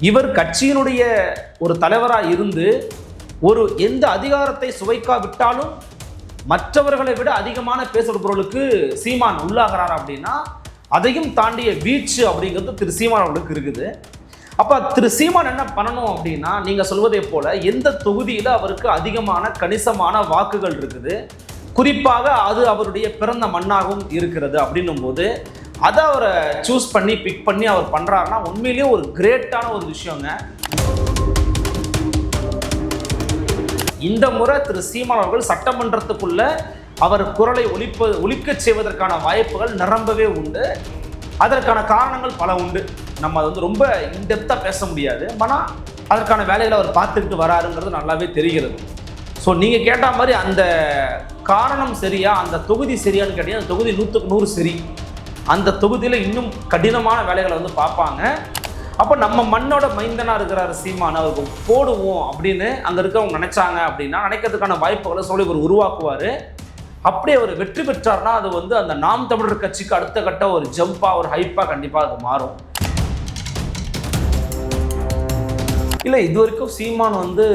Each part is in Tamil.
இவர் கட்சியினுடைய ஒரு தலைவராக இருந்து ஒரு எந்த அதிகாரத்தை சுவைக்காவிட்டாலும் மற்றவர்களை விட அதிகமான பேசுபவர்களுக்கு சீமான் உள்ளாகிறார் அப்படின்னா அதையும் தாண்டிய வீச்சு அப்படிங்கிறது திரு சீமான் அவர்களுக்கு இருக்குது. அப்போ திரு சீமான் என்ன பண்ணணும் அப்படின்னா நீங்கள் சொல்வதை போல் எந்த தொகுதியில் அவருக்கு அதிகமான கணிசமான வாக்குகள் இருக்குது குறிப்பாக அது அவருடைய பிறந்த மண்ணாகவும் இருக்கிறது அப்படின்னும் போது அதை அவரை சூஸ் பண்ணி பிக் பண்ணி அவர் பண்ணுறாருன்னா உண்மையிலேயே ஒரு கிரேட்டான ஒரு விஷயங்க. இந்த முறை திரு சீமான் அவர்கள் சட்டமன்றத்துக்குள்ள அவர் குரலை ஒழிப்ப ஒழிக்கச் செய்வதற்கான வாய்ப்புகள் நிரம்பவே உண்டு. அதற்கான காரணங்கள் பல உண்டு. நம்ம அது வந்து ரொம்ப இன்டெப்த்தாக பேச முடியாது. ஆனால் அதற்கான வேலைகளை அவர் பார்த்துக்கிட்டு வராருங்கிறது நல்லாவே தெரிகிறது. ஸோ நீங்கள் கேட்ட மாதிரி அந்த காரணம் சரியா அந்த தொகுதி சரியான்னு கேட்டீங்கன்னா அந்த தொகுதி நூற்றுக்கு நூறு சரி. அந்த தொகுதியில் இன்னும் கடினமான வேலைகளை வந்து பார்ப்பாங்க. அப்போ நம்ம மண்ணோட மைந்தனா இருக்கிறார் சீமான் அவருக்கு போடுவோம் அப்படின்னு அங்கே இருக்கிறவங்க நினச்சாங்க அப்படின்னா நினைக்கிறதுக்கான வாய்ப்புகளை சொல்லி இவர் உருவாக்குவார். அப்படி அவர் வெற்றி பெற்றார்னா அது வந்து அந்த நாம் தமிழர் கட்சிக்கு அடுத்த கட்ட ஒரு ஜம்பாக ஒரு ஹைப்பாக கண்டிப்பாக அது மாறும். இல்லை இது வரைக்கும் சீமான் வந்து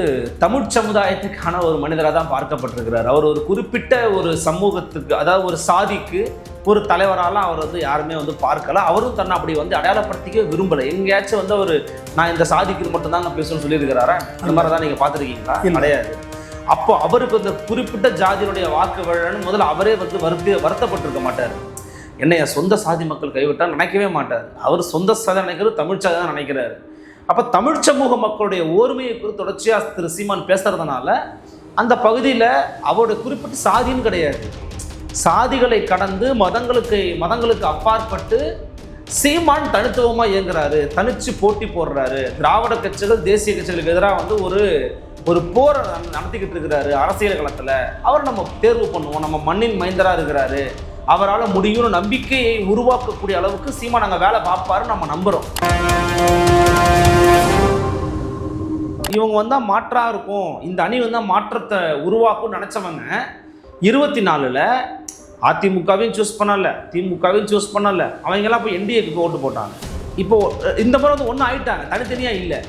தமிழ் சமுதாயத்துக்கான ஒரு மனிதராக தான் பார்க்கப்பட்டிருக்கிறார். அவர் ஒரு குறிப்பிட்ட ஒரு சமூகத்துக்கு அதாவது ஒரு சாதிக்கு ஒரு தலைவராலாம் அவர் வந்து யாருமே வந்து பார்க்கல. அவரும் தன்னை அப்படி வந்து அடையாளப்படுத்திக்க விரும்பலை. எங்கேயாச்சும் வந்து அவர் நான் இந்த சாதிக்கு மட்டும்தாங்க பேசணும்னு சொல்லியிருக்கிறாரா? அந்த மாதிரி தான் நீங்கள் பார்த்துருக்கீங்களா? கிடையாது. அப்போ அவருக்கு அந்த குறிப்பிட்ட ஜாதியினுடைய வாக்கு விழன்னு முதல்ல அவரே வந்து வருத்தி வருத்தப்பட்டிருக்க மாட்டார். என்னை என் சொந்த சாதி மக்கள் கைவிட்டா நினைக்கவே மாட்டார். அவர் சொந்த சாதி நினைக்கிறது தமிழ் சாதி தான் நினைக்கிறாரு. அப்போ தமிழ் சமூக மக்களுடைய ஓர்மையை குறித்து தொடர்ச்சியாக திரு சீமான் பேசுறதுனால அந்த பகுதியில் அவருடைய குறிப்பிட்ட சாதின்னு கிடையாது. சாதிகளை கடந்து மதங்களுக்கு மதங்களுக்கு அப்பாற்பட்டு சீமான் தனித்துவமாக இயங்குறாரு தனிச்சு போட்டி போடுறாரு. திராவிட கட்சிகள் தேசிய கட்சிகளுக்கு எதிராக வந்து ஒரு ஒரு போரை நடத்திக்கிட்டு இருக்கிறாரு அரசியல் களத்தில். அவர் நம்ம தேர்வு பண்ணுவோம் நம்ம மண்ணின் மைந்தராக இருக்கிறாரு. அவரால் முடியும்னு நம்பிக்கையை உருவாக்கக்கூடிய அளவுக்கு சீமா நாங்கள் வேலை பார்ப்பாரு நம்ம நம்புகிறோம் இவங்க வந்தால் மாற்றாக இருக்கும். இந்த அணி வந்தால் மாற்றத்தை உருவாக்கும்னு நினச்சவங்க இருபத்தி நாலில் அதிமுகவையும் சூஸ் பண்ணல. திமுகவையும் சூஸ் பண்ணல. அவங்கெல்லாம் இப்போ என்டிஏக்கு ஓட்டு போட்டாங்க. இப்போ இந்த முறை வந்து ஒன்றும் ஆயிட்டாங்க. தனித்தனியாக இல்லை.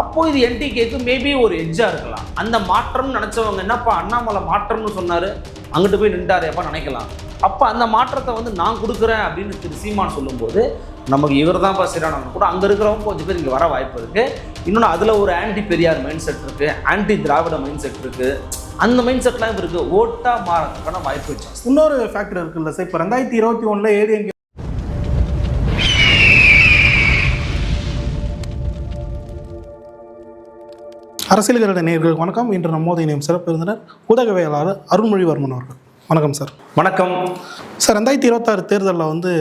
அப்போ இது என்டிகேக்கு மேபி ஒரு எட்ஜாக இருக்கலாம். அந்த மாற்றம்னு நினச்சவங்க என்னப்பா அண்ணாமலை மாற்றம்னு சொன்னார்? அங்கிட்டு போய் நின்றாரு எப்போ நினைக்கலாம். அப்போ அந்த மாற்றத்தை வந்து நான் கொடுக்குறேன் அப்படின்னு திரு சீமான் சொல்லும்போது நமக்கு இவர் தான் சரியானவங்க கூட அங்கே இருக்கிறவங்க கொஞ்சம் பேர் இங்கே வர வாய்ப்பு இருக்குது இன்னொன்று அதில் ஒரு ஆன்டி பெரியார் மைண்ட் செட் இருக்குது ஆன்டி திராவிட மைண்ட் செட் இருக்குது அந்த மைண்ட் செட்லாம் இவருக்கு ஓட்டாக மாறதுக்கான வாய்ப்பு வச்சு இன்னொரு ஃபேக்டர் இருக்குல்ல சார் இப்போ ரெண்டாயிரத்தி இருபத்தி ஒன்றில் ஏடிஎம்கே அரசியல்கள நேர்கள் வணக்கம். இன்று நம்மோதைய நேம் சிறப்பு இருந்தனர் ஊடகவியலாளர் அருண்மொழிவர்மன் அவர்கள். வணக்கம் சார். வணக்கம். சார் ரெண்டாயிரத்தி இருபத்தாறு தேர்தலில் வந்து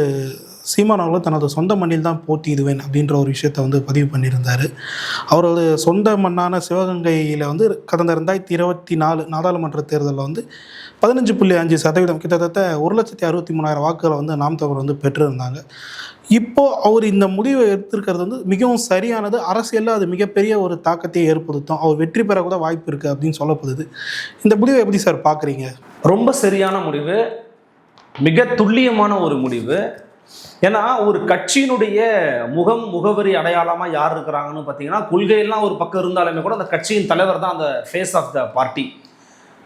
சீமான் அவர்கள் தனது சொந்த மண்ணில் தான் போட்டியிடுவேன் அப்படின்ற ஒரு விஷயத்தை வந்து பதிவு பண்ணியிருந்தார். அவரது சொந்த மண்ணான சிவகங்கையில் வந்து கடந்த ரெண்டாயிரத்தி இருபத்தி நாலு நாடாளுமன்ற தேர்தலில் வந்து பதினஞ்சு புள்ளி அஞ்சு சதவீதம் கிட்டத்தட்ட ஒரு லட்சத்தி அறுபத்தி மூணாயிரம் வாக்குகளை வந்து நாம் தமிழர் வந்து பெற்றிருந்தாங்க. இப்போ அவர் இந்த முடிவை எடுத்திருக்கிறது வந்து மிகவும் சரியானது. அரசியலில் அது மிகப்பெரிய ஒரு தாக்கத்தை ஏற்படுத்தும். அவர் வெற்றி பெற கூட வாய்ப்பு இருக்குது அப்படின்னு சொல்லப்படுது. இந்த முடிவை எப்படி சார் பார்க்குறீங்க ரொம்ப சரியான முடிவு. மிக துல்லியமான ஒரு முடிவு. ஏன்னா ஒரு கட்சியினுடைய முகம் முகவரி அடையாளமாக யார் இருக்கிறாங்கன்னு பார்த்தீங்கன்னா கொள்கையெல்லாம் ஒரு பக்கம் இருந்தாலுமே கூட அந்த கட்சியின் தலைவர் தான் அந்த ஃபேஸ் ஆஃப் த பார்ட்டி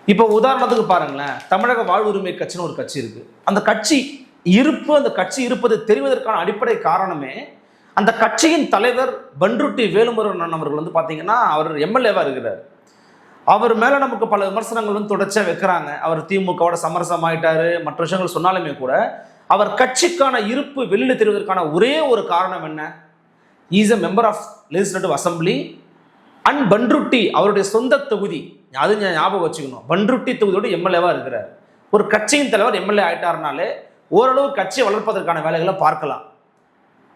இப்போ உதாரணத்துக்கு பாருங்களேன். தமிழக வாழ்வுரிமை கட்சின்னு ஒரு கட்சி இருக்குது அந்த கட்சி இருப்பு அந்த கட்சி இருப்பது தெரிவதற்கான அடிப்படை காரணமே அந்த கட்சியின் தலைவர் பன்ருட்டி வேலுமுருகன் அவர்கள் வந்து பார்த்தீங்கன்னா அவர் எம்எல்ஏவாக இருக்கிறார். அவர் மேலே நமக்கு பல விமர்சனங்கள் வந்து தொடர்ச்சியாக வைக்கிறாங்க. அவர் திமுகவோட சமரசம் ஆயிட்டாரு. மற்ற விஷயங்கள் சொன்னாலுமே கூட அவர் கட்சிக்கான இருப்பு வெளியில் தெரிவதற்கான ஒரே ஒரு காரணம் என்ன? Is a member of legislative assembly and Panruti அவருடைய சொந்த தொகுதி அது ஞாபகம் வச்சுக்கணும். பன்ருட்டி தொகுதியோட எம்எல்ஏவாக இருக்கிறார். ஒரு கட்சியின் தலைவர் எம்எல்ஏ ஆயிட்டாருனாலே ஓரளவு கட்சியை வளர்ப்பதற்கான வேலைகளை பார்க்கலாம்.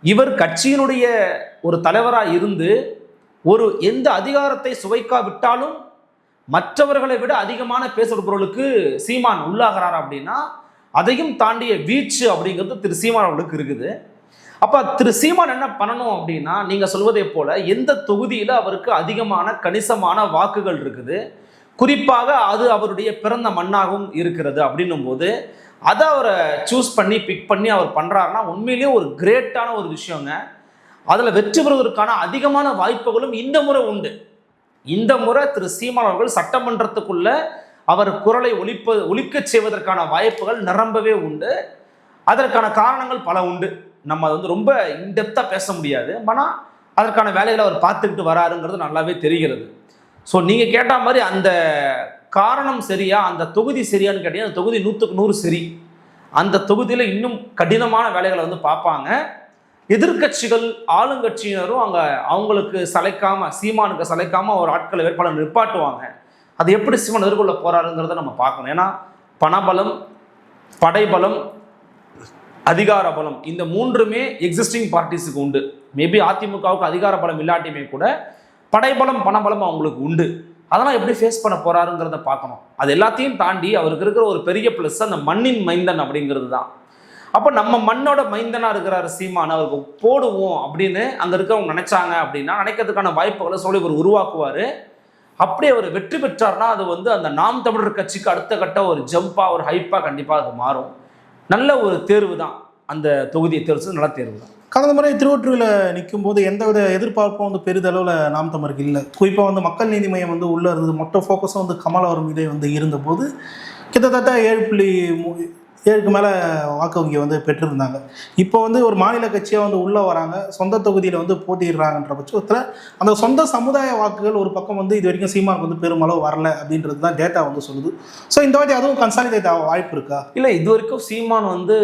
இவர் கட்சியினுடைய ஒரு தலைவராக இருந்து ஒரு எந்த அதிகாரத்தை சுவைக்காவிட்டாலும் மற்றவர்களை விட அதிகமான பேசுகிறவர்களுக்கு சீமான் உள்ளாகிறார் அப்படின்னா அதையும் தாண்டிய வீச்சு அப்படிங்கிறது திரு சீமான் அவர்களுக்கு இருக்குது. அப்போ திரு சீமான் என்ன பண்ணணும் அப்படின்னா நீங்கள் சொல்வதை போல எந்த தொகுதியில் அவருக்கு அதிகமான கணிசமான வாக்குகள் இருக்குது குறிப்பாக அது அவருடைய பிறந்த மண்ணாகவும் இருக்கிறது அப்படின்னும் போது அதை அவரை சூஸ் பண்ணி பிக் பண்ணி அவர் பண்ணுறாருன்னா உண்மையிலேயே ஒரு கிரேட்டான ஒரு விஷயங்க. அதில் வெற்றி பெறுவதற்கான அதிகமான வாய்ப்புகளும் இந்த முறை உண்டு. இந்த முறை திரு சீமான் அவர்கள் சட்டமன்றத்துக்குள்ள அவர் குரலை ஒழிப்ப ஒழிக்கச் செய்வதற்கான வாய்ப்புகள் நிரம்பவே உண்டு. அதற்கான காரணங்கள் பல உண்டு. நம்ம அது வந்து ரொம்ப இன்டெப்த்தாக பேச முடியாது. ஆனால் அதற்கான வேலைகளை அவர் பார்த்துக்கிட்டு வராருங்கிறது நல்லாவே தெரிகிறது. ஸோ நீங்கள் கேட்ட மாதிரி அந்த காரணம் சரியா? அந்த தொகுதி சரியான்னு கேட்டீங்கன்னா அந்த தொகுதி நூற்றுக்கு நூறு சரி. அந்த தொகுதியில் இன்னும் கடினமான வேலைகளை வந்து பார்ப்பாங்க. எதிர்க்கட்சிகள் ஆளுங்கட்சியினரும் அங்கே அவங்களுக்கு சளைக்காம சீமானுக்கு சளைக்காம ஒரு ஆட்களை வேட்பாளர் நிப்பாட்டுவாங்க. அது எப்படி சீமான் எதிர்கொள்ள போறாருங்கிறத நம்ம பார்க்கணும். ஏன்னா பணபலம் படைபலம் அதிகார பலம் இந்த மூன்றுமே எக்ஸிஸ்டிங் பார்ட்டிஸுக்கு உண்டு. மேபி அதிமுகவுக்கு அதிகார பலம் இல்லாட்டியுமே கூட படைபலம் பணபலம் அவங்களுக்கு உண்டு. அதெல்லாம் எப்படி ஃபேஸ் பண்ண போறாருங்கிறத பார்க்கணும். அது எல்லாத்தையும் தாண்டி அவருக்கு இருக்கிற ஒரு பெரிய ப்ளஸ் அந்த மண்ணின் மைந்தன் அப்படிங்கிறது தான். அப்போ நம்ம மண்ணோட மைந்தனா இருக்கிறாரு சீமான். அவருக்கு போடுவோம் அப்படின்னு அங்கே இருக்கிறவங்க நினைச்சாங்க அப்படின்னா நினைக்கிறதுக்கான வாய்ப்புகளை சொல்லி இவர் உருவாக்குவாரு. அப்படி அவர் வெற்றி பெற்றார்னா அது வந்து அந்த நாம் தமிழர் கட்சிக்கு அடுத்த கட்ட ஒரு ஜம்பா ஒரு ஹைப்பா கண்டிப்பாக அது மாறும். நல்ல ஒரு தேர்வு தான் அந்த தொகுதியை தேர்வு நல்ல தேர்வு தான் கடந்த முறை திருவொற்றியில் நிற்கும் போது எந்தவித எதிர்பார்ப்பும் வந்து பெரிதளவில் நாம் தமிழுக்கு இல்லை. குறிப்பாக வந்து மக்கள் நீதி மையம் வந்து உள்ளே இருந்தது மொத்த ஃபோக்கஸும் வந்து கமல் அவர் மீதே வந்து இருந்தபோது கிட்டத்தட்ட ஏழு புள்ளி மூ- ஏழுக்கு மேலே வாக்கு வங்கி வந்து பெற்றிருந்தாங்க. இப்போ வந்து ஒரு மாநில கட்சியாக வந்து உள்ளே வராங்க. சொந்த தொகுதியில் வந்து போட்டிடுறாங்கன்ற பட்சத்தில் அந்த சொந்த சமுதாய வாக்குகள் ஒரு பக்கம் வந்து இது வரைக்கும் சீமானுக்கு வந்து பெருமளவு வரல அப்படின்றது தான் டேட்டா வந்து சொல்லுது. ஸோ இந்த வாட்டி அதுவும் கன்சாலிடேட் ஆக வாய்ப்பு இருக்கா? இல்லை இது வரைக்கும் சீமான் வந்து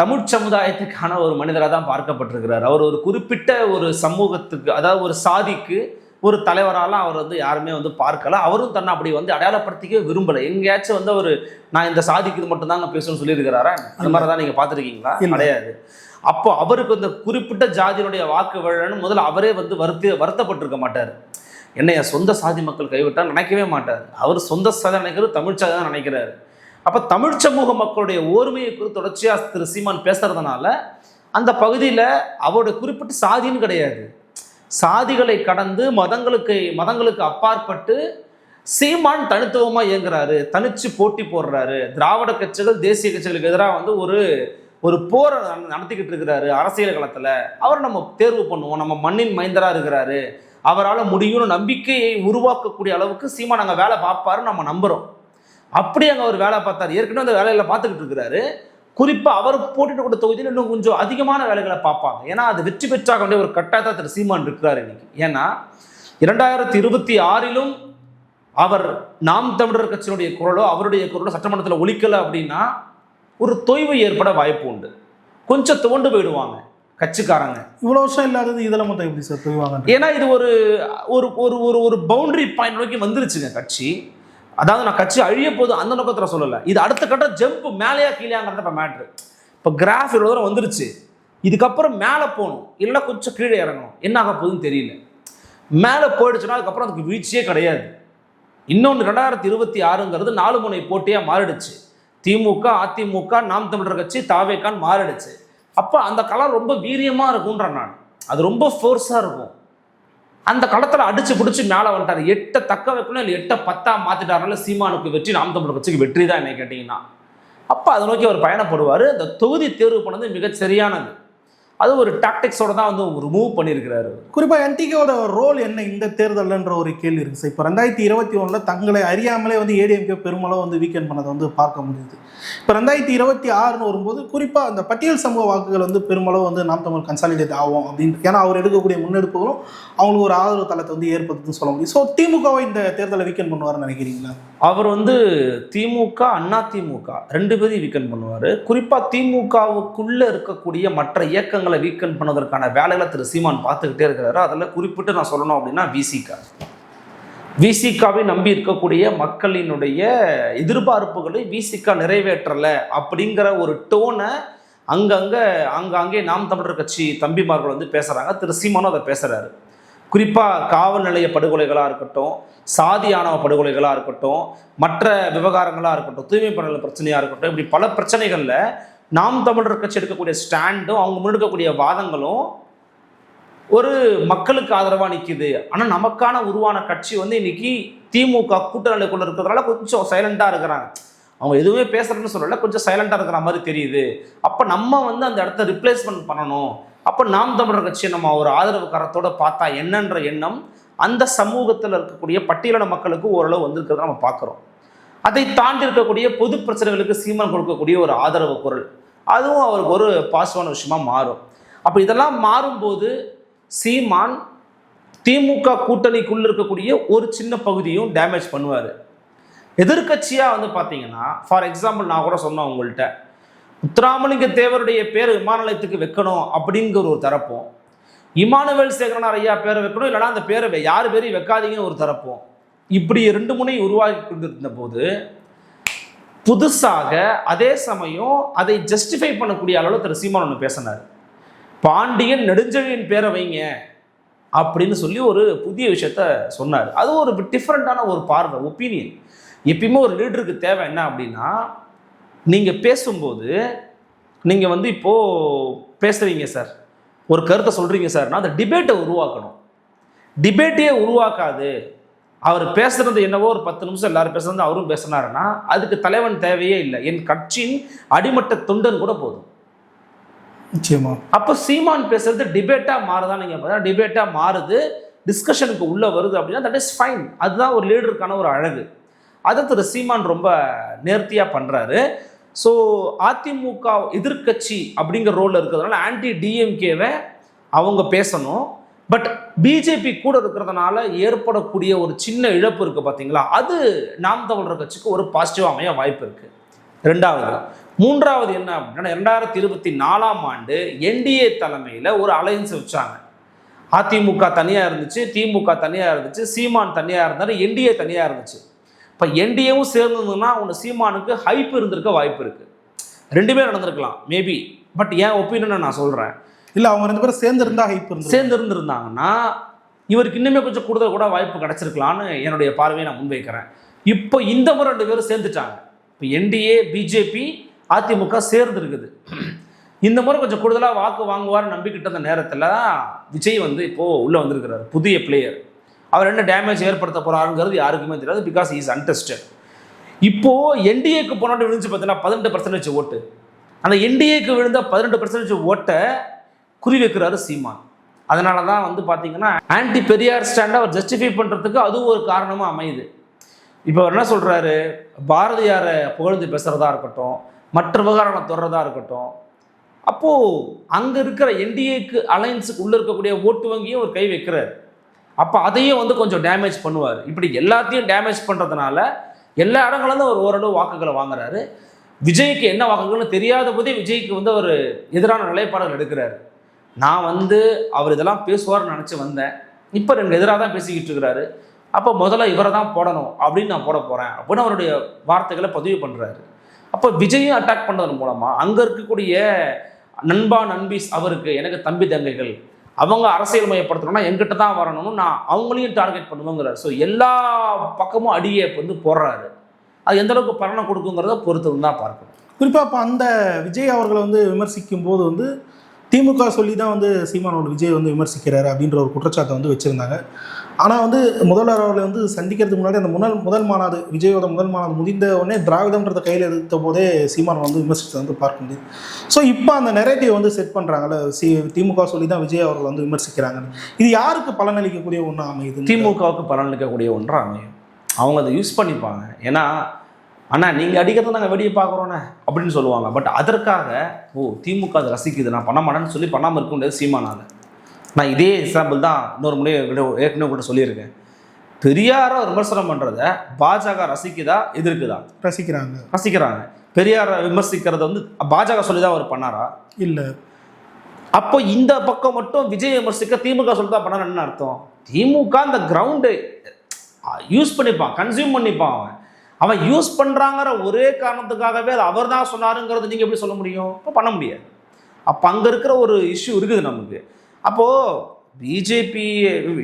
தமிழ் சமுதாயத்துக்கான ஒரு மனிதராக தான் பார்க்கப்பட்டிருக்கிறார். அவர் ஒரு குறிப்பிட்ட ஒரு சமூகத்துக்கு அதாவது ஒரு சாதிக்கு ஒரு தலைவராலாம் அவர் வந்து யாருமே வந்து பார்க்கல. அவரும் தன்னை அப்படி வந்து அடையாளப்படுத்திக்க விரும்பலை. எங்கேயாச்சும் வந்து அவர் நான் இந்த சாதிக்கு இது மட்டும் தாங்க பேசணும்னு சொல்லியிருக்கிறாரா? அந்த மாதிரி தான் நீங்கள் பார்த்துருக்கீங்களா. கிடையாது. அப்போ அவருக்கு இந்த குறிப்பிட்ட ஜாதியினுடைய வாக்கு விழன்னு முதல்ல அவரே வந்து வருத்தி வருத்தப்பட்டிருக்க மாட்டார். என்னைய சொந்த சாதி மக்கள் கைவிட்டால் நினைக்கவே மாட்டார். அவர் சொந்த சாதி நினைக்கிறது தமிழ் சாதி தான் நினைக்கிறாரு. அப்போ தமிழ் சமூக மக்களுடைய ஓர்மையை குறித்து தொடர்ச்சியாக திரு சீமான் பேசுறதுனால அந்த பகுதியில் அவருடைய குறிப்பிட்ட சாதின்னு கிடையாது. சாதிகளை கடந்து மதங்களுக்கு மதங்களுக்கு அப்பாற்பட்டு சீமான் தனித்துவமாக இயங்குறாரு. தனிச்சு போட்டி போடுறாரு. திராவிட கட்சிகள் தேசிய கட்சிகளுக்கு எதிராக வந்து ஒரு ஒரு போரை நடத்திக்கிட்டு இருக்கிறாரு அரசியல் களத்தில். அவர் நம்ம தேர்வு பண்ணுவோம். நம்ம மண்ணின் மைந்தராக இருக்கிறாரு. அவரால் முடியும்னு நம்பிக்கையை உருவாக்கக்கூடிய அளவுக்கு சீமான் அங்கே வேலை பார்ப்பாருன்னு நம்ம நம்புகிறோம் அப்படி அங்கே அவர் வேலை பார்த்தாரு. ஏற்கனவே அந்த வேலையில் பார்த்துக்கிட்டு இருக்கிறாரு. குறிப்பா அவர் போட்டிட்டு கொடுத்த தொகுதியில் இன்னும் கொஞ்சம் அதிகமான வேலைகளை பார்ப்பாங்க. ஏன்னா அது வெற்றி பெற்றாக வேண்டிய ஒரு கட்டாயத்தை திரு சீமான் இருக்கிறார் இன்னைக்கு. ஏன்னா இரண்டாயிரத்தி இருபத்தி ஆறிலும் அவர் நாம் தமிழர் கட்சியினுடைய குரலோ அவருடைய குரலோ சட்டமன்றத்தில் ஒலிக்கல அப்படின்னா ஒரு தொய்வு ஏற்பட வாய்ப்பு உண்டு. கொஞ்சம் துவண்டு போயிடுவாங்க கட்சிக்காரங்க. இவ்வளோ வருஷம் இல்லாதது இதில் மொத்தம் எப்படி சார் போய்வாங்க ஏன்னா இது ஒரு ஒரு ஒரு ஒரு ஒரு பவுண்டரி பாயிண்ட் நோக்கி வந்துருச்சுங்க கட்சி. அதாவது நான் கட்சி அழிய போது அந்த நோக்கத்தில் சொல்லலை. இது அடுத்த கட்ட ஜம்ப் மேலேயா கீழேங்கிறத இப்போ மேட்ரு இப்போ கிராஃப் இவ்வளோ தூரம் வந்துருச்சு. இதுக்கப்புறம் மேலே போகணும். இல்லைன்னா கொஞ்சம் கீழே இறங்கணும். என்ன ஆக போகுதுன்னு தெரியல. மேலே போயிடுச்சுன்னா அதுக்கப்புறம் அதுக்கு வீழ்ச்சியே கிடையாது. இன்னொன்று ரெண்டாயிரத்தி இருபத்தி ஆறுங்கிறது நாலு முனை போட்டியாக மாறிடுச்சு. திமுக அதிமுக நாம் தமிழர் கட்சி தாவேக்கான் மாறிடுச்சு. அப்போ அந்த கலர் ரொம்ப வீரியமாக இருக்கும்ன்றேன் நான். அது ரொம்ப ஃபோர்ஸாக இருக்கும். அந்த களத்தில் அடிச்சு பிடிச்சி மேலே வந்துட்டார். எட்டை தக்க வைக்கணும் இல்லை எட்டை பத்தா மாற்றிட்டாருனால சீமானுக்கு வெற்றி நாம் தமிழர் கட்சிக்கு வெற்றி தான் என்ன கேட்டிங்கன்னா. அப்போ அதை நோக்கி அவர் பயணப்படுவார். அந்த தொகுதி தேர்வு பண்ணது மிகச் சரியானது அது ஒரு டாக்டிக்ஸோட தான் வந்து ரிமூவ் பண்ணியிருக்கிறாரு குறிப்பாக என்டிகேவோட ரோல் என்ன இந்த தேர்தல்ன்ற ஒரு கேள்வி இருக்குது சார். இப்போ ரெண்டாயிரத்தி இருபத்தி ஒன்றில் தங்களை அறியாமலே வந்து ஏடிஎம்கே பெருமளவு வந்து வீக்கெண்ட் பண்ணதை வந்து பார்க்க முடியுது. இப்போ ரெண்டாயிரத்தி இருபத்தி ஆறுன்னு வரும்போது குறிப்பாக அந்த பட்டியல் சமூக வாக்குகள் வந்து பெருமளவு வந்து நாம் தமிழ் கன்சாலிடேட் ஆகும் அப்படின்னு. ஏன்னா அவர் எடுக்கக்கூடிய முன்னெடுப்புகளும் அவங்களுக்கு ஒரு ஆதரவு தளத்தை வந்து ஏற்படுத்துன்னு சொல்ல முடியும். ஸோ திமுகவை இந்த தேர்தலை வீக்கெண்ட் பண்ணுவார்னு நினைக்கிறீங்களா? அவர் வந்து திமுக அண்ணா திமுக ரெண்டு பேரையும் வீக்கெண்ட் பண்ணுவார். குறிப்பாக திமுகவுக்குள்ளே இருக்கக்கூடிய மற்ற இயக்கங்களை வீக்கெண்ட் பண்ணுவதற்கான வேலைகளை திரு சீமான் பார்த்துக்கிட்டே இருக்கிறாரு. அதில் குறிப்பிட்டு நான் சொல்லணும் அப்படின்னா விசிகா விசிகாவை நம்பி இருக்கக்கூடிய மக்களினுடைய எதிர்பார்ப்புகளை விசிகா நிறைவேற்றலை அப்படிங்கிற ஒரு டோனை அங்கங்கே அங்கங்கே நாம் தமிழர் கட்சி தம்பிமார்கள் வந்து பேசுகிறாங்க திரு சீமானும் அதை பேசுகிறாரு குறிப்பாக காவல் நிலைய படுகொலைகளாக இருக்கட்டும் சாதி ஆணவ படுகொலைகளாக இருக்கட்டும் மற்ற விவகாரங்களாக இருக்கட்டும் தூய்மை பணிகள் பிரச்சனையாக இருக்கட்டும் இப்படி பல பிரச்சனைகளில் நாம் தமிழர் கட்சி எடுக்கக்கூடிய ஸ்டாண்டும் அவங்க முன்னெடுக்கக்கூடிய வாதங்களும் ஒரு மக்களுக்கு ஆதரவாக நிற்கிது ஆனால் நமக்கான உருவான கட்சி வந்து இன்னைக்கு திமுக கூட்டணிக்குள்ள இருக்கிறதுனால கொஞ்சம் சைலண்டாக இருக்கிறாங்க. அவங்க எதுவுமே பேசுறேன்னு சொல்லல கொஞ்சம் சைலண்டாக இருக்கிற மாதிரி தெரியுது. அப்போ நம்ம வந்து அந்த இடத்த ரிப்ளேஸ்மெண்ட் பண்ணணும். அப்போ நாம் தமிழர் கட்சியை நம்ம ஒரு ஆதரவு கரத்தோட பார்த்தா என்னன்ற எண்ணம் அந்த சமூகத்தில் இருக்கக்கூடிய பட்டியலின மக்களுக்கு ஓரளவு வந்திருக்கிறத நம்ம பார்க்குறோம். அதை தாண்டி இருக்கக்கூடிய பொது பிரச்சனைகளுக்கு சீமான் கொடுக்கக்கூடிய ஒரு ஆதரவு குரல் அதுவும் அவருக்கு ஒரு பாசிட்டிவான விஷயமா மாறும். அப்போ இதெல்லாம் மாறும்போது சீமான் திமுக கூட்டணிக்குள்ளே இருக்கக்கூடிய ஒரு சின்ன பகுதியும் டேமேஜ் பண்ணுவார். எதிர்க்கட்சியாக வந்து பார்த்தீங்கன்னா ஃபார் எக்ஸாம்பிள் நான் கூட சொன்னேன் உங்கள்கிட்ட முத்துராமலிங்க தேவருடைய பேர் விமான நிலையத்துக்கு வைக்கணும் அப்படிங்கிற ஒரு தரப்பும் இமானுவேல் சேகரனார் ஐயா பேரை வைக்கணும் இல்லைனா அந்த பேரை யார் பேரையும் வைக்காதீங்கன்னு ஒரு தரப்பும் இப்படி ரெண்டு முனை உருவாகி கொண்டிருந்த போது புதுசாக அதே சமயம் அதை ஜஸ்டிஃபை பண்ணக்கூடிய அளவில் திரு சீமான் ஒன்று பேசினார். பாண்டியன் நெடுஞ்செழியன் பேரை வைங்க அப்படின்னு சொல்லி ஒரு புதிய விஷயத்த சொன்னார். அது ஒரு டிஃப்ரெண்ட்டான ஒரு பார்வை ஒப்பீனியன் எப்பயுமே ஒரு லீடருக்கு தேவை என்ன அப்படின்னா நீங்கள் பேசும்போது நீங்கள் வந்து இப்போது பேசுகிறீங்க சார். ஒரு கருத்தை சொல்கிறீங்க சார்னா அந்த டிபேட்டை உருவாக்கணும். டிபேட்டையே உருவாக்காது. அவர் பேசுறது என்னவோ ஒரு பத்து நிமிஷம் எல்லாரும் பேசுறது அவரும் பேசினாருன்னா அதுக்கு தலைவன் தேவையே இல்லை. என் கட்சியின் அடிமட்ட தொண்டன் கூட போதும். நிச்சயமா. அப்போ சீமான் பேசுறது டிபேட்டாக மாறுதான் நீங்கள் பார்த்தா டிபேட்டாக மாறுது டிஸ்கஷனுக்கு உள்ளே வருது அப்படின்னா தட் இஸ் ஃபைன் அதுதான் ஒரு லீடருக்கான ஒரு அழகு. அதை திரு சீமான் ரொம்ப நேர்த்தியாக பண்ணுறாரு ஸோ அதிமுக எதிர்க்கட்சி அப்படிங்கிற ரோலில் இருக்கிறதுனால ஆன்டி டிஎம்கேவை அவங்க பேசணும். பட் பிஜேபி கூட இருக்கிறதுனால ஏற்படக்கூடிய ஒரு சின்ன இழப்பு இருக்குது பார்த்தீங்களா அது நாம் தமிழர் கட்சிக்கு ஒரு பாசிட்டிவ் அமைய வாய்ப்பு இருக்குது ரெண்டாவது மூன்றாவது என்ன அப்படின்னா ரெண்டாயிரத்தி இருபத்தி நாலாம் ஆண்டு என்டிஏ தலைமையில் ஒரு அலையன்ஸ் வச்சாங்க. அதிமுக தனியாக இருந்துச்சு திமுக தனியாக இருந்துச்சு சீமான் தனியாக இருந்தார் என்டிஏ தனியாக இருந்துச்சு. இப்போ என்டிஏவும் சேர்ந்ததுன்னா ஒன்று சீமானுக்கு ஹைப் இருந்திருக்க வாய்ப்பு இருக்குது ரெண்டுமே நடந்திருக்கலாம் மேபி பட் என் ஒப்பீனியனை நான் சொல்கிறேன் இல்லை அவங்க ரெண்டு பேரும் சேர்ந்து இருந்தா ஹைப் சேர்ந்து இருந்திருந்தாங்கன்னா இவருக்கு இன்னுமே கொஞ்சம் கூடுதல் கூட வாய்ப்பு கிடைச்சிருக்கலான்னு என்னுடைய பார்வையை நான் முன்வைக்கிறேன். இப்போ இந்த முறை ரெண்டு பேரும் சேர்ந்துட்டாங்க. இப்போ என்டிஏ பிஜேபி அதிமுக சேர்ந்து இருக்குது இந்த முறை கொஞ்சம் கூடுதலாக வாக்கு வாங்குவார்னு நம்பிக்கிட்ட அந்த நேரத்தில் விஜய் வந்து இப்போது உள்ளே வந்திருக்கிறார் புதிய பிளேயர் அவர் என்ன டேமேஜ் ஏற்படுத்த போகிறாருங்கிறது யாருக்குமே தெரியாது பிகாஸ் இஸ் அன்டெஸ்டட் இப்போது என்டிஏக்கு போனாட்டு விழுந்துச்சு பார்த்தீங்கன்னா பதினெட்டு பர்சன்டேஜ் ஓட்டு. அந்த என்டிஏக்கு விழுந்த பதினெட்டு பர்சன்டேஜ் ஓட்டை குறி வைக்கிறாரு சீமான். அதனால தான் வந்து பார்த்தீங்கன்னா ஆன்டி பெரியார் ஸ்டாண்டை அவர் ஜஸ்டிஃபை பண்ணுறதுக்கு அதுவும் ஒரு காரணமாக அமையுது. இப்போ அவர் என்ன சொல்கிறாரு பாரதியாரை புகழ்ந்து பேசுகிறதா இருக்கட்டும் மற்ற விவகாரங்களை தொடர்றதா இருக்கட்டும் அப்போது அங்கே இருக்கிற என்டிஏக்கு அலையன்ஸுக்கு உள்ளே இருக்கக்கூடிய ஓட்டு வங்கியும் ஒரு கை வைக்கிறார். அப்போ அதையும் வந்து கொஞ்சம் டேமேஜ் பண்ணுவார். இப்படி எல்லாத்தையும் டேமேஜ் பண்ணுறதுனால எல்லா இடங்கள்லேருந்து அவர் ஓரளவு வாக்குகளை வாங்குறாரு. விஜய்க்கு என்ன வாக்குகள்னு தெரியாத போதே விஜய்க்கு வந்து அவர் எதிரான நிலைப்பாடுகள் எடுக்கிறாரு. நான் வந்து அவர் இதெல்லாம் பேசுவார்னு நினச்சி வந்தேன். இப்போ ரெண்டு எதிராக தான் பேசிக்கிட்டு இருக்கிறாரு. அப்போ முதல்ல இவரை தான் போடணும் அப்படின்னு நான் போட போகிறேன் அப்படின்னு அவருடைய வார்த்தைகளை பதிவு பண்ணுறாரு அப்போ விஜயும் அட்டாக் பண்ணதன் மூலமாக அங்கே இருக்கக்கூடிய நண்பா நண்பிஸ் அவருக்கு எனக்கு தம்பி தங்கைகள் அவங்க அரசியல் மையப்படுத்தணும்னா எங்கிட்ட தான் வரணும்னு நான் அவங்களையும் டார்கெட் பண்ணுவோங்கிறார். ஸோ எல்லா பக்கமும் அடியை வந்து போடுறாரு. அது எந்த அளவுக்கு பலனை கொடுக்குங்கிறத பொறுத்து தான் பார்க்கணும். குறிப்பாக இப்போ அந்த விஜய் அவர்களை வந்து விமர்சிக்கும் போது வந்து திமுக சொல்லி தான் வந்து சீமானோட விஜய் வந்து விமர்சிக்கிறாரு அப்படின்ற ஒரு குற்றச்சாட்டை வந்து வச்சுருந்தாங்க. ஆனால் வந்து முதல்வர் அவர்களை வந்து சந்திக்கிறதுக்கு முன்னாடி அந்த முதல் முதல் மாநாடு விஜயோட முதல் மாநாடு முடிந்த உடனே திராவிடம்ன்றத கையில் எடுத்த போதே சீமான் வந்து விமர்சித்தது வந்து பார்க்க முடியுது. ஸோ இப்போ அந்த நெரேட்டிவ் வந்து செட் பண்ணுறாங்கல்ல சி திமுக சொல்லி தான் விஜய் அவர்கள் வந்து விமர்சிக்கிறாங்க இது யாருக்கு பலனளிக்கக்கூடிய ஒன்றாக அமையுது திமுகவுக்கு பலனளிக்கக்கூடிய ஒன்றாக அமையும். அவங்க அதை யூஸ் பண்ணிப்பாங்க. ஏன்னா அண்ணா நீங்கள் அடிக்கிறத நாங்கள் வெடியை பார்க்குறோண்ணே அப்படின்னு சொல்லுவாங்க. பட் அதற்காக ஓ திமுக அதை ரசிக்குது. நான் பண்ண மாட்டேன்னு சொல்லி பண்ணாமல் இருக்க முடியாது சீமானால. நான் இதே எக்ஸாம்பிள் தான் இன்னொரு முறை ஏற்கனவே கூட சொல்லியிருக்கேன். பெரியாரை விமர்சனம் பண்ணுறத பாஜக ரசிக்குதா எதிர்க்குதா? ரசிக்கிறாங்க. ரசிக்கிறாங்க. பெரியாரை விமர்சிக்கிறத வந்து பாஜக சொல்லி தான் அவர் பண்ணாரா? இல்லை. அப்போ இந்த பக்கம் மட்டும் விஜய் விமர்சிக்க திமுக சொல்லிதான் பண்ணாரு என்ன அர்த்தம்? திமுக அந்த கிரவுண்டு யூஸ் பண்ணிப்பான் கன்சியூம் பண்ணிப்பான் அவன். அவன் யூஸ் பண்ணுறாங்கிற ஒரே காரணத்துக்காகவே அது அவர் தான் சொன்னாருங்கிறது நீங்கள் எப்படி சொல்ல முடியும்? இப்போ பண்ண முடியாது. அப்போ அங்கே இருக்கிற ஒரு இஷ்யூ இருக்குது நமக்கு. அப்போது பிஜேபி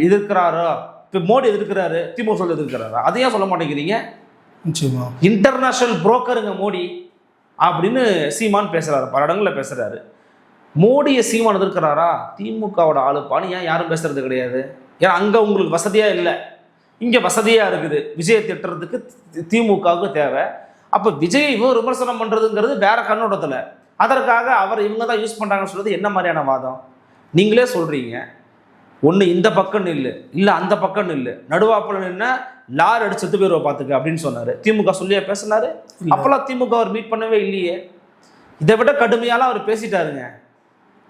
எதிர்க்கிறாரோ? இப்போ மோடி எதிர்க்கிறாரு திமுக சொல்ல எதிர்க்கிறாரா? அதையும் சொல்ல மாட்டேங்கிறீங்க? நிச்சயமா. இன்டர்நேஷனல் புரோக்கருங்க மோடி அப்படின்னு சீமான் பேசுறாரு பல இடங்களில் பேசுறாரு. மோடியை சீமான் எதிர்க்கிறாரா? திமுகவோட ஆளுப்பான்னு ஏன் யாரும் பேசுறது கிடையாது? ஏன்னா அங்கே உங்களுக்கு வசதியாக இல்லை? இங்கே வசதியாக இருக்குது. விஜயை திட்டுறதுக்கு திமுகவுக்கு தேவை. அப்போ விஜய் இவன் விமர்சனம் பண்ணுறதுங்கிறது வேற கண்ணோட்டத்தில். அதற்காக அவர் இவங்க தான் யூஸ் பண்ணுறாங்கன்னு சொல்றது என்ன மாதிரியான வாதம்? நீங்களே சொல்கிறீங்க ஒன்று இந்த பக்கம் நில்லு இல்லை அந்த பக்கம் நில்லு. நடுவாப்பில் நின்னா லார் அடிச்சு செத்து போயிருவா பார்த்துக்க அப்படின்னு சொன்னார். திமுக சொல்லியா பேசினாரு? இல்ல. அப்போல்லாம் திமுக அவர் மீட் பண்ணவே இல்லையே. இதை விட கடுமையாலாம் அவர் பேசிட்டாருங்க.